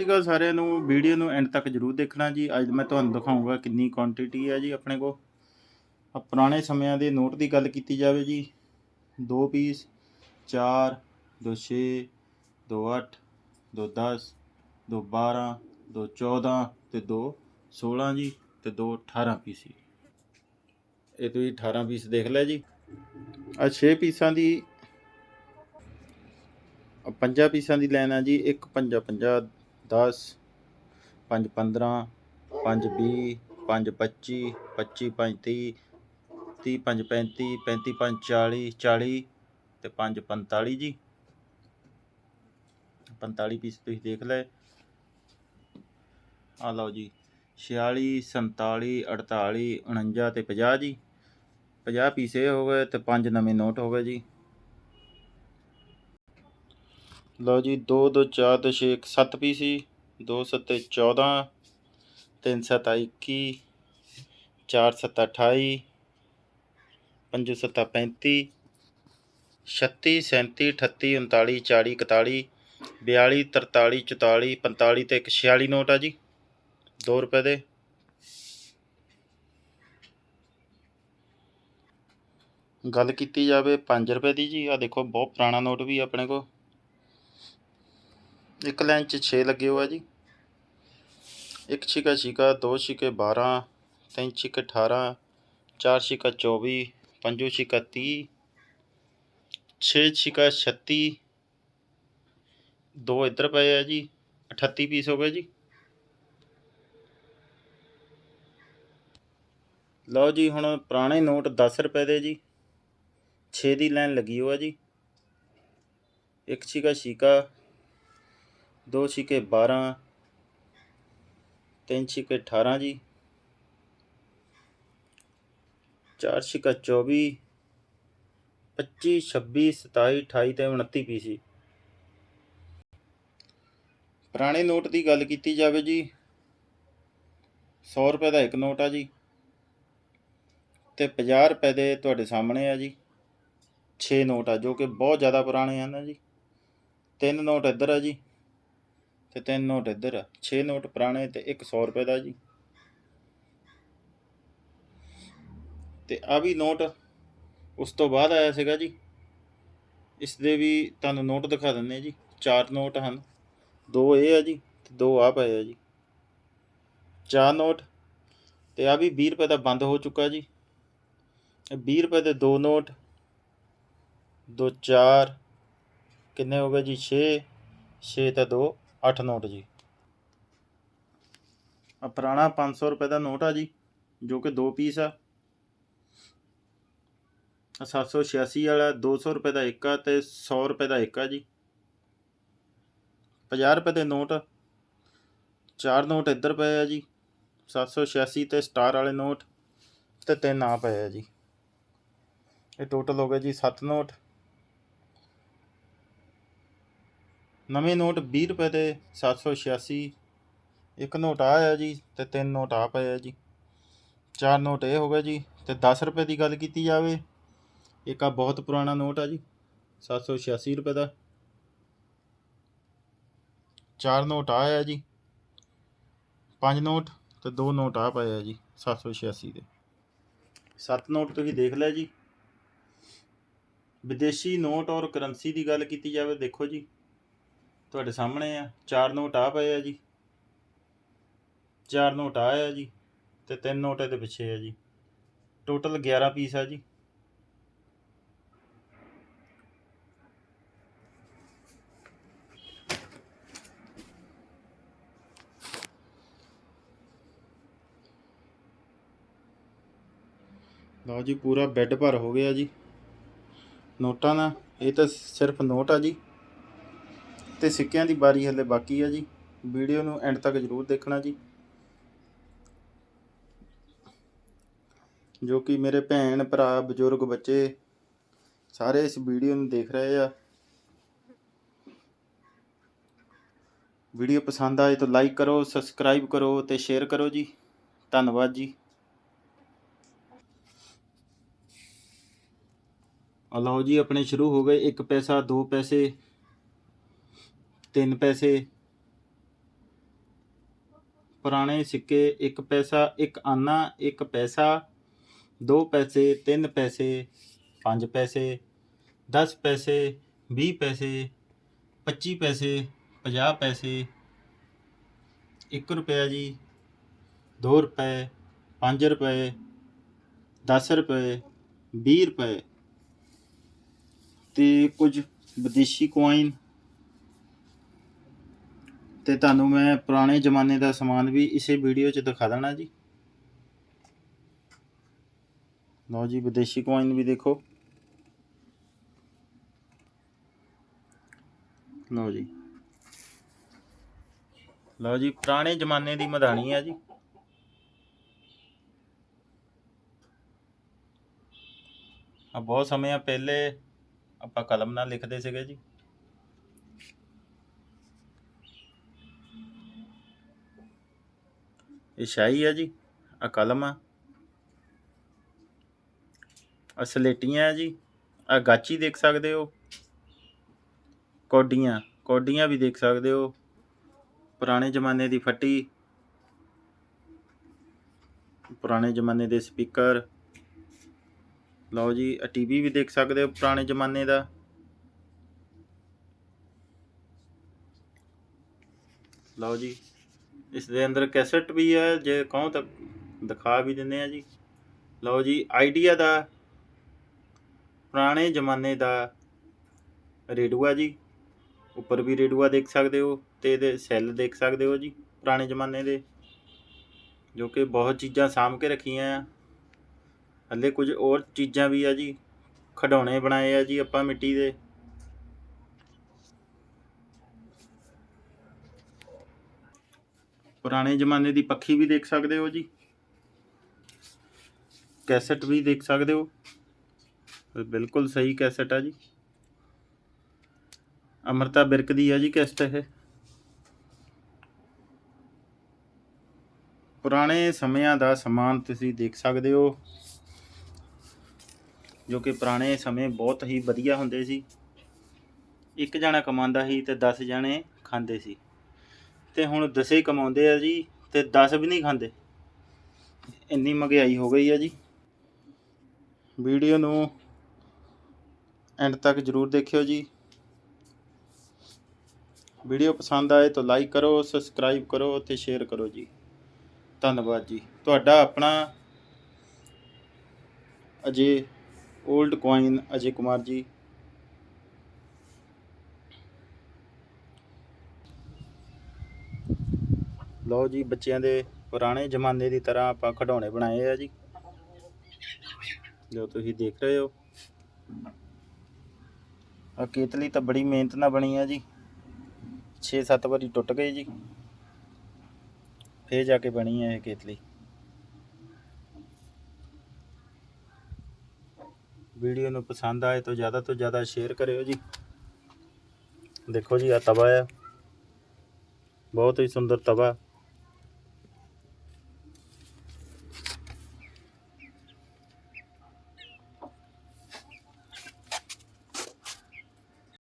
ਸਤਿ ਸ਼੍ਰੀ ਅਕਾਲ ਸਾਰਿਆਂ ਨੂੰ। ਵੀਡੀਓ ਨੂੰ ਐਂਡ ਤੱਕ ਜਰੂਰ ਦੇਖਣਾ ਜੀ। ਅੱਜ ਮੈਂ ਤੁਹਾਨੂੰ ਦਿਖਾਉਂਗਾ ਕਿੰਨੀ ਕੁਆਂਟੀਟੀ ਹੈ ਜੀ ਆਪਣੇ ਕੋਲ। ਆ ਪੁਰਾਣੇ ਸਮਿਆਂ ਦੇ ਨੋਟ ਦੀ ਗੱਲ ਕੀਤੀ ਜਾਵੇ ਜੀ। 2 ਪੀਸ 4 2 6 2 8 2 10 2 12 2 14 ਤੇ 2 16 ਜੀ ਤੇ 2 18 ਪੀਸ ਜੀ। ਇਹ ਤੁਸੀਂ 18 ਪੀਸ ਦੇਖ ਲੈ ਜੀ। ਆ 6 ਪੀਸਾਂ ਦੀ ਪੰਜਾਂ ਪੀਸਾਂ ਦੀ ਲੈਣਾ ਜੀ। 1 5 50 ਦਸ, ਪੰਜ ਪੰਦਰਾਂ, ਪੰਜ ਵੀਹ, ਪੰਜ ਪੱਚੀ ਪੱਚੀ ਪੰਜ ਤੀਹ ਤੀਹ ਪੰਜ ਪੈਂਤੀ ਪੈਂਤੀ ਪੰਜ ਚਾਲੀ ਚਾਲੀ ਤੇ ਪੰਜ ਪੰਤਾਲੀ ਜੀ। 45 ਪੀਸ ਤੁਸੀਂ ਦੇਖ ਲੈ ਆ ਲਓ ਜੀ 46 47 48 49 ਤੇ 50 ਜੀ। 50 ਪੀਸ ਇਹ ਹੋ ਗਏ ਤੇ ਪੰਜ ਨਵੇਂ ਨੋਟ ਹੋ ਗਏ ਜੀ। ਲਓ ਜੀ 2 2 4 2 6 7 ਪੀਸ ਜੀ 2 7 14 3 7 21 4 7 28 5 7 35 36 37 38 39 40 41 42 43 44 45 ਤੇ ਇੱਕ 46 ਨੋਟ ਆ ਜੀ। 2 ਰੁਪਏ ਦੇ। ਗੱਲ ਕੀਤੀ ਜਾਵੇ 5 ਰੁਪਏ ਦੀ ਜੀ। ਆ ਦੇਖੋ, ਬਹੁਤ ਪੁਰਾਣਾ ਨੋਟ ਵੀ ਆਪਣੇ ਕੋਲ। ਇੱਕ ਲਾਈਨ 'ਚ 6 ਲੱਗੇ ਹੋਆ ਜੀ। ਇੱਕ ਛਿਕਾ ਛਿਕਾ, ਦੋ ਛਿਕੇ 12 ਤਿੰਨ ਛਿਕੇ 18 ਚਾਰ ਛਿਕਾ 24 ਪੰਜੋ ਛਿਕਾ 30 ਛੇ ਛਿਕਾ 36 ਦੋ ਇੱਧਰ ਪਏ ਆ ਜੀ 38 ਪੀਸ ਹੋ ਗਏ ਜੀ। ਲਓ ਜੀ, ਹੁਣ ਪੁਰਾਣੇ ਨੋਟ 10 ਰੁਪਏ ਦੇ ਜੀ। 6 ਦੀ ਲਾਈਨ ਲੱਗੀ ਹੋਆ ਜੀ। ਇੱਕ ਛਿਕਾ ਛਿਕਾ ਦੋ ਛਿਕੇ 12 ਤਿੰਨ ਛਿਕੇ 18 ਜੀ, ਚਾਰ ਛਿਕਾ 24 25 26 27 28 ਤੇ 29 ਪੀ ਸੀ। ਪੁਰਾਣੇ ਨੋਟ ਦੀ ਗੱਲ ਕੀਤੀ ਜਾਵੇ ਜੀ 100 ਰੁਪਏ ਦਾ ਇੱਕ ਨੋਟ ਆ ਜੀ, ਤੇ 50 ਰੁਪਏ ਦੇ ਤੁਹਾਡੇ ਸਾਹਮਣੇ ਆ ਜੀ 6 ਨੋਟ ਆ ਜੋ ਕਿ ਬਹੁਤ ਜ਼ਿਆਦਾ ਪੁਰਾਣੇ ਹਨ ਜੀ, ਤਿੰਨ ਨੋਟ ਇੱਧਰ ਆ ਜੀ। ਤੇ ਤਿੰਨ ਨੋਟ ਇੱਧਰ ਆ। 6 ਨੋਟ ਪੁਰਾਣੇ ਤੇ ਇੱਕ 100 ਰੁਪਏ ਦਾ ਜੀ। ਤੇ ਆ ਵੀ ਨੋਟ ਉਸ ਤੋਂ ਬਾਅਦ ਆਇਆ ਸੀਗਾ ਜੀ। ਇਸ ਦੇ ਵੀ ਤੁਹਾਨੂੰ ਨੋਟ ਦਿਖਾ ਦਿੰਨੇ ਜੀ। ਚਾਰ ਨੋਟ ਹਨ। ਦੋ ਇਹ ਆ ਜੀ ਤੇ ਦੋ ਆ ਪਏ ਆ ਜੀ। ਚਾਰ ਨੋਟ ਤੇ ਆ ਵੀ 20 ਰੁਪਏ ਦਾ ਬੰਦ ਹੋ ਚੁੱਕਾ ਜੀ। ਇਹ 20 ਰੁਪਏ ਦੇ ਦੋ ਨੋਟ, ਦੋ ਚਾਰ, ਕਿੰਨੇ ਹੋ ਗਏ ਜੀ? 6 6 ਤਾਂ 2 8 ਨੋਟ ਜੀ। ਆ ਪੁਰਾਣਾ 500 ਰੁਪਏ ਦਾ ਨੋਟ ਆ ਜੀ, ਜੋ ਕਿ 2 ਪੀਸ ਆ। ਆਹ 786 ਵਾਲਾ 200 ਰੁਪਏ ਦਾ ਇੱਕ ਆ ਤੇ 100 ਰੁਪਏ ਦਾ ਇੱਕ ਆ ਜੀ। 50 ਰੁਪਏ ਦੇ ਨੋਟ ਚਾਰ ਨੋਟ ਇੱਧਰ ਪਏ ਆ ਜੀ 786 ਤੇ ਸਟਾਰ ਵਾਲੇ ਨੋਟ ਤੇ ਤਿੰਨ ਆ ਪਏ ਆ ਜੀ। ਇਹ ਟੋਟਲ ਹੋ ਗਏ ਜੀ 7 ਨੋਟ। ਨਵੇਂ ਨੋਟ 20 ਰੁਪਏ ਦੇ 786 ਇੱਕ ਨੋਟ ਆ ਆ ਜੀ ਤੇ ਤਿੰਨ ਨੋਟ ਆ ਪਏ ਆ ਜੀ। ਚਾਰ ਨੋਟ ਇਹ ਹੋ ਗਏ ਜੀ ਤੇ 10 ਰੁਪਏ ਦੀ ਗੱਲ ਕੀਤੀ ਜਾਵੇ, ਇੱਕ ਆ ਬਹੁਤ ਪੁਰਾਣਾ ਨੋਟ ਆ ਜੀ 786 ਰੁਪਏ ਦਾ। ਚਾਰ ਨੋਟ ਆ ਆ ਜੀ, ਪੰਜ ਨੋਟ ਤੇ ਦੋ ਨੋਟ ਆ ਪਏ ਆ ਜੀ 786 ਦੇ। ਸੱਤ ਨੋਟ ਤੁਸੀਂ ਦੇਖ ਲਿਆ ਜੀ। ਵਿਦੇਸ਼ੀ ਨੋਟ ਔਰ ਕਰੰਸੀ ਦੀ ਗੱਲ ਕੀਤੀ ਜਾਵੇ, ਦੇਖੋ ਜੀ। ਤੁਹਾਡੇ ਸਾਹਮਣੇ ਆ। ਚਾਰ ਨੋਟ ਆ ਪਏ ਆ ਜੀ। ਚਾਰ ਨੋਟ ਆ ਆ ਜੀ ਤੇ ਤਿੰਨ ਨੋਟ ਇਹਦੇ ਪਿੱਛੇ ਆ ਜੀ। ਟੋਟਲ 11 ਪੀਸ ਆ ਜੀ। ਲਓ ਜੀ, ਪੂਰਾ ਬੈੱਡ ਭਰ ਹੋ ਗਿਆ ਜੀ। ਨੋਟਾਂ ਦਾ, ਇਹ ਤਾਂ ਸਿਰਫ ਨੋਟ ਆ ਜੀ। ਤੇ ਸਿੱਕਿਆਂ ਦੀ ਬਾਰੀ ਹਲੇ ਬਾਕੀ ਆ ਜੀ। ਵੀਡੀਓ ਨੂੰ ਐਂਡ ਤੱਕ ਜਰੂਰ ਦੇਖਣਾ ਜੀ। ਜੋ ਕਿ ਮੇਰੇ ਭੈਣ, ਭਰਾ, ਬਜ਼ੁਰਗ, ਬੱਚੇ ਸਾਰੇ ਇਸ ਵੀਡੀਓ ਨੂੰ ਦੇਖ ਰਹੇ ਆ। ਵੀਡੀਓ ਪਸੰਦ ਆਏ ਤਾਂ ਲਾਈਕ ਕਰੋ, ਸਬਸਕ੍ਰਾਈਬ ਕਰੋ ਤੇ ਸ਼ੇਅਰ ਕਰੋ ਜੀ। ਧੰਨਵਾਦ ਜੀ। ਲਓ ਜੀ, ਆਪਣੇ ਸ਼ੁਰੂ ਹੋ ਗਏ 1 ਪੈਸਾ 2 ਪੈਸੇ। ਤਿੰਨ ਪੈਸੇ। ਪੁਰਾਣੇ ਸਿੱਕੇ 1 ਪੈਸਾ 1 ਆਨਾ 1 ਪੈਸਾ 2 ਪੈਸੇ 3 ਪੈਸੇ 5 ਪੈਸੇ 10 ਪੈਸੇ 20 ਪੈਸੇ 25 ਪੈਸੇ 50 ਪੈਸੇ 1 ਰੁਪਿਆ ਜੀ 2 ਰੁਪਏ 5 ਰੁਪਏ 10 ਰੁਪਏ 20 ਰੁਪਏ। ਤੇ ਕੁਝ ਵਿਦੇਸ਼ੀ ਕੁਆਇਨ ਤੇ ਤੁਹਾਨੂੰ ਮੈਂ ਪੁਰਾਣੇ ਜ਼ਮਾਨੇ ਦਾ ਸਮਾਨ ਵੀ ਇਸੇ ਵੀਡੀਓ 'ਚ ਦਿਖਾ ਦੇਣਾ ਜੀ। ਲਓ ਜੀ, ਵਿਦੇਸ਼ੀ ਕੁਆਇਨ ਵੀ ਦੇਖੋ। ਲਓ ਜੀ। ਲਓ ਜੀ, ਪੁਰਾਣੇ ਜ਼ਮਾਨੇ ਦੀ ਮਧਾਣੀ ਆ ਜੀ। ਆ ਬਹੁਤ ਸਮਿਆਂ ਪਹਿਲੇ ਆਪਾਂ ਕਲਮ ਨਾਲ ਲਿਖਦੇ ਸੀਗੇ ਜੀ। ਇਹ ਸ਼ਾਹੀ ਆ ਜੀ ਆ ਕਲਮ ਆ। ਆ ਸਲੇਟੀਆਂ ਆ ਜੀ ਆ ਗਾਚੀ ਦੇਖ ਸਕਦੇ ਹੋ। ਕੌਡੀਆਂ ਕੌਡੀਆਂ ਵੀ ਦੇਖ ਸਕਦੇ ਹੋ। ਪੁਰਾਣੇ ਜ਼ਮਾਨੇ ਦੀ ਫੱਟੀ, ਪੁਰਾਣੇ ਜ਼ਮਾਨੇ ਦੇ ਸਪੀਕਰ। ਲਓ ਜੀ ਆ ਟੀਵੀ ਵੀ ਦੇਖ ਸਕਦੇ ਹੋ ਪੁਰਾਣੇ ਜ਼ਮਾਨੇ ਦਾ। ਲਓ ਜੀ ਇਸ ਦੇ ਅੰਦਰ ਕੈਸਟ ਵੀ ਹੈ ਜੇ ਕਹੋ ਤਾਂ ਦਿਖਾ ਵੀ ਦਿੰਦੇ ਆ ਜੀ। ਲਓ ਜੀ, ਆਈਡੀਆ ਦਾ, ਪੁਰਾਣੇ ਜ਼ਮਾਨੇ ਦਾ ਰੇਡੂਆ ਜੀ। ਉੱਪਰ ਵੀ ਰੇਡੂਆ ਦੇਖ ਸਕਦੇ ਹੋ ਤੇ ਇਹਦੇ ਸੈੱਲ ਦੇਖ ਸਕਦੇ ਹੋ ਜੀ, ਪੁਰਾਣੇ ਜ਼ਮਾਨੇ ਦੇ। ਜੋ ਕਿ ਬਹੁਤ ਚੀਜ਼ਾਂ ਸਾਂਭ ਕੇ ਰੱਖੀਆਂ ਆ। ਹੱਲੇ ਕੁਝ ਹੋਰ ਚੀਜ਼ਾਂ ਵੀ ਆ ਜੀ, ਖਿਡੌਣੇ ਬਣਾਏ ਆ ਜੀ ਆਪਾਂ ਮਿੱਟੀ ਦੇ। ਪੁਰਾਣੇ ਜ਼ਮਾਨੇ ਦੀ ਪੱਖੀ ਵੀ ਦੇਖ ਸਕਦੇ ਹੋ ਜੀ। ਕੈਸਟ ਵੀ ਦੇਖ ਸਕਦੇ ਹੋ। ਬਿਲਕੁਲ ਸਹੀ ਕੈਸਟ ਆ ਜੀ। ਅਮਰਤਾ ਬਿਰਕ ਦੀ ਆ ਜੀ ਕੈਸਟ ਇਹ। ਪੁਰਾਣੇ ਸਮਿਆਂ ਦਾ ਸਮਾਨ ਤੁਸੀਂ ਦੇਖ ਸਕਦੇ ਹੋ। ਜੋ ਕਿ ਪੁਰਾਣੇ ਸਮੇਂ ਬਹੁਤ ਹੀ ਵਧੀਆ ਹੁੰਦੇ ਸੀ। ਇੱਕ ਜਣਾ ਕਮਾਉਂਦਾ ਸੀ ਤੇ 10 ਜਣੇ ਖਾਂਦੇ ਸੀ। ਤੇ ਹੁਣ ਦਸੇ ਕਮਾਉਂਦੇ ਆ ਜੀ, ਤੇ 10 ਵੀ ਨਹੀਂ ਖਾਂਦੇ। ਇੰਨੀ ਮਹਿੰਗਾਈ ਹੋ ਗਈ ਆ ਜੀ। ਵੀਡੀਓ ਨੂੰ ਐਂਡ ਤੱਕ ਜਰੂਰ ਦੇਖਿਓ ਜੀ। ਵੀਡੀਓ ਪਸੰਦ ਆਏ ਤਾਂ ਲਾਈਕ ਕਰੋ ਸਬਸਕ੍ਰਾਈਬ ਕਰੋ ਤੇ ਸ਼ੇਅਰ ਕਰੋ ਜੀ। ਧੰਨਵਾਦ ਜੀ। ਤੁਹਾਡਾ ਆਪਣਾ ਅਜੇ 올ਡ ਕੋਇਨ ਅਜੇ ਕੁਮਾਰ ਜੀ। ਲਓ ਜੀ, ਬੱਚਿਆਂ ਦੇ ਪੁਰਾਣੇ ਜ਼ਮਾਨੇ ਦੀ ਤਰ੍ਹਾਂ ਆਪਾਂ ਖਿਡੌਣੇ ਬਣਾਏ ਆ ਜੀ। ਜੋ ਤੁਸੀਂ ਦੇਖ ਰਹੇ ਹੋ। ਆ ਕੇਤਲੀ ਤਾਂ ਬੜੀ ਮਿਹਨਤ ਨਾਲ ਬਣੀ ਆ ਜੀ। 6-7 ਵਾਰੀ ਟੁੱਟ ਗਈ ਜੀ। ਫੇਰ ਜਾ ਕੇ ਬਣੀ ਹੈ ਇਹ ਕੇਤਲੀ। ਵੀਡੀਓ ਨੂੰ ਪਸੰਦ ਆਏ ਤਾਂ ਜ਼ਿਆਦਾ ਤੋਂ ਜ਼ਿਆਦਾ ਸ਼ੇਅਰ ਕਰਿਓ ਜੀ। ਦੇਖੋ ਜੀ ਆ ਤਵਾ ਆ। ਬਹੁਤ ਹੀ ਸੁੰਦਰ ਤਵਾ।